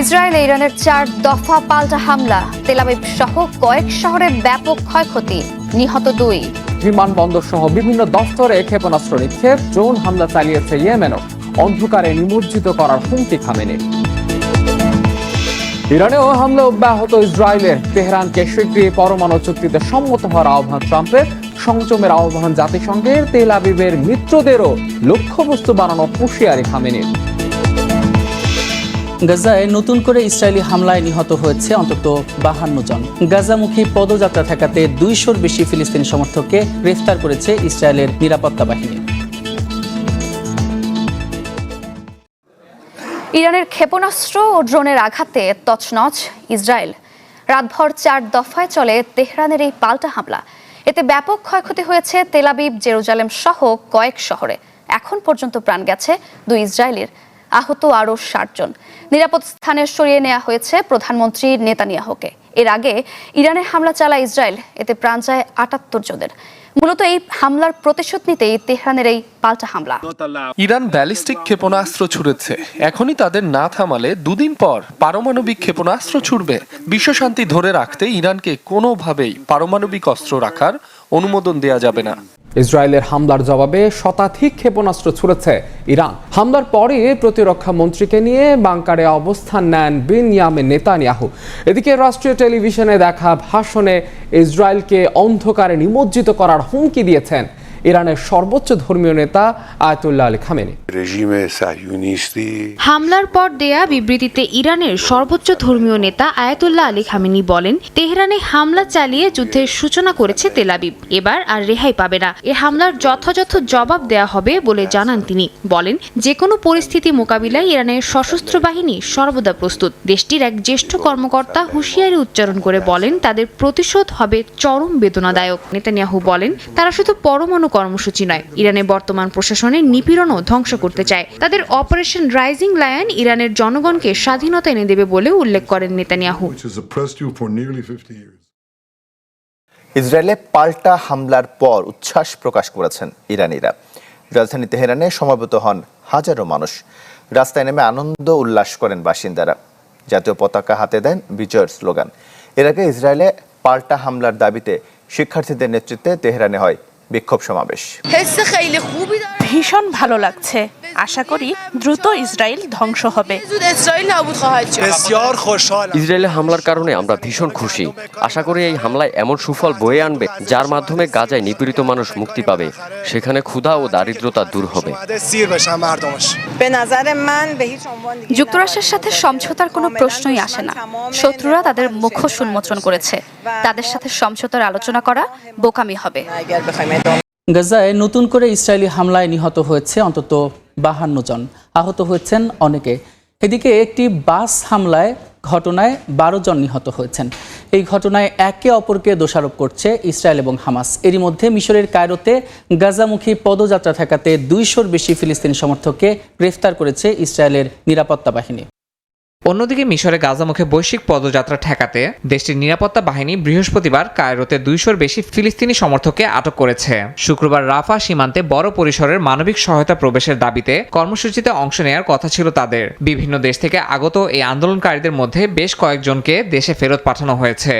ইসরায়েলে ইরানের চার দফা পাল্টা হামলা। তেলাবিব সহ কয়েক শহরে ব্যাপক ক্ষয়ক্ষতি। নিহত দুই। বিমানবন্দর সহ বিভিন্ন দফতরে ক্ষেপণাস্ত্র নিক্ষেপ, ড্রোন হামলা চালিয়েছে ইয়েমেনও। অন্ধকারে নিমজ্জিত করার হুমকি খামেনি ইরানেও হামলা অব্যাহত ইসরায়েলের। তেহরানকে শীঘ্রই পরমাণু চুক্তিতে সম্মত হওয়ার আহ্বান ট্রাম্পের। সংযমের আহ্বান জাতিসংঘের তেল আবিবের মিত্রদেরও লক্ষ্যবস্তু বানানো হুঁশিয়ারি খামেনির। গাজায় নতুন করে ইসরায়েলি হামলায় নিহত হয়েছে অন্তত বাহান্ন জন। গাজামুখী পদযাত্রা ঠেকাতে দুইশোর বেশি ফিলিস্তিনি সমর্থককে গ্রেফতার করেছে ইসরায়েলের নিরাপত্তা বাহিনী। ইরানের ক্ষেপণাস্ত্র ও ড্রোনের আঘাতে তছনছ ইসরায়েল। রাতভর চার দফায় চলে তেহরানের এই পাল্টা হামলা। এতে ব্যাপক ক্ষয়ক্ষতি হয়েছে তেলাবিব জেরুজালেম সহ কয়েক শহরে। এখন পর্যন্ত প্রাণ গেছে দুই ইসরায়েলের। আহত আরও ষাট জন। নিরাপদ স্থানে সরিয়ে নেওয়া হয়েছে প্রধানমন্ত্রী নেতানিয়াহুকে। এর আগে ইরানে হামলা চালায় ইসরায়েল, এতে প্রাণ যায় আটাত্তর জনের। মূলত এই হামলার প্রতিশোধ নিতেই তেহরানের এই পাল্টা হামলা। ইরান ব্যালিস্টিক ক্ষেপণাস্ত্র ছুড়েছে। এখনই তাদের না থামালে দুদিন পর পারমাণবিক ক্ষেপণাস্ত্র ছুড়বে। বিশ্বশান্তি ধরে রাখতে ইরানকে কোনোভাবেই পারমাণবিক অস্ত্র রাখার অনুমোদন দেয়া যাবে না। ইসরায়েলের হামলার জবাবে শতাধিক ক্ষেপণাস্ত্র ছুড়েছে ইরান। হামলার পরে প্রতিরক্ষা মন্ত্রীকে নিয়ে বাংকারে অবস্থান নেন বিনয়ামিন নেতানিয়াহু। এদিকে রাষ্ট্রীয় টেলিভিশনে দেখা ভাষণে ইসরায়েলকে অন্ধকারে নিমজ্জিত করার হুমকি দিয়েছেন ইরানের সর্বোচ্চ ধর্মীয় নেতা আয়তুল্লাহ আলী খামেনি। হামলার পর দেয়া বিবৃতিতে ইরানের সর্বোচ্চ ধর্মীয় নেতা আয়াতুল্লাহ আলী খামেনি বলেন তেহরানে হামলা চালিয়ে যুদ্ধের সূচনা করেছে তেলাবিব এবার আর রেহাই পাবে না। এ হামলার যথাযথ জবাব দেয়া হবে বলে জানান তিনি। বলেন যে কোনো পরিস্থিতি মোকাবিলায় ইরানের সশস্ত্র বাহিনী সর্বদা প্রস্তুত। দেশটির এক জ্যেষ্ঠ কর্মকর্তা হুঁশিয়ারি উচ্চারণ করে বলেন তাদের প্রতিশোধ হবে চরম বেদনাদায়ক। নেতানিয়াহু বলেন তারা শুধু পরমাণু কর্মসূচি নয়। ইরানের বর্তমান প্রশাসনের নিপীড়নও ধ্বংস করতে চায়। তাদের অপারেশন রাইজিং লায়ন ইরানের জনগণকে স্বাধীনতা এনে দেবে বলে উল্লেখ করেন Netanyahu. Which has oppressed you for nearly 50 years. ইসরায়েলে পাল্টা হামলার পর উচ্ছ্বাস প্রকাশ করেছেন ইরানিরা। রাজধানী তেহরানে সমবেত হন হাজারো মানুষ। রাস্তায় নেমে আনন্দ উল্লাস করেন বাসিন্দারা। জাতীয় পতাকা হাতে দেন বিজয়ের স্লোগান। এর আগে ইসরায়েলে পাল্টা হামলার দাবিতে শিক্ষার্থীদের নেতৃত্বে তেহরানে হয় বিক্ষোভ সমাবেশ। ভীষণ ভালো লাগছে। আশা করি দ্রুত ইসরায়েল ধ্বংস হবে। ইসরায়েলের হামলার কারণে আমরা ভীষণ খুশি। আশা করি এই হামলায় এমন সুফল বয়ে আনবে যার মাধ্যমে গাজায় নিপীড়িত মানুষ মুক্তি পাবে। সেখানে ক্ষুধা ও দারিদ্রতা দূর হবে। যুক্তরাষ্ট্রের সাথে সমঝোতার কোনো প্রশ্নই আসে না। শত্রুরা তাদের মুখোশ উন্মোচন করেছে। তাদের সাথে সমঝোতার আলোচনা করা বোকামি হবে। গাজায় নতুন করে ইসরায়েলি হামলায় নিহত হয়েছে অন্তত বাহান্ন জন। আহত হয়েছেন অনেকে। এদিকে একটি বাস হামলায় ঘটনায় বারো জন নিহত হয়েছেন। এই ঘটনায় একে অপরকে দোষারোপ করছে ইসরায়েল এবং হামাস। এরই মধ্যে মিশরের কায়রোতে গাজামুখী পদযাত্রা ঠেকাতে দুইশোর বেশি ফিলিস্তিনি সমর্থককে গ্রেফতার করেছে ইসরায়েলের নিরাপত্তা বাহিনী। অন্যদিকে মিশরে গাজামুখে বৈশ্বিক পদযাত্রা ঠেকাতে দেশটির নিরাপত্তা বাহিনী বৃহস্পতিবার কায়রোতে দুইশোর বেশি ফিলিস্তিনি সমর্থককে আটক করেছে। শুক্রবার রাফা সীমান্তে বড় পরিসরের মানবিক সহায়তা প্রবেশের দাবিতে কর্মসূচিতে অংশ নেওয়ার কথা ছিল তাদের। বিভিন্ন দেশ থেকে আগত এই আন্দোলনকারীদের মধ্যে বেশ কয়েকজনকে দেশে ফেরত পাঠানো হয়েছে।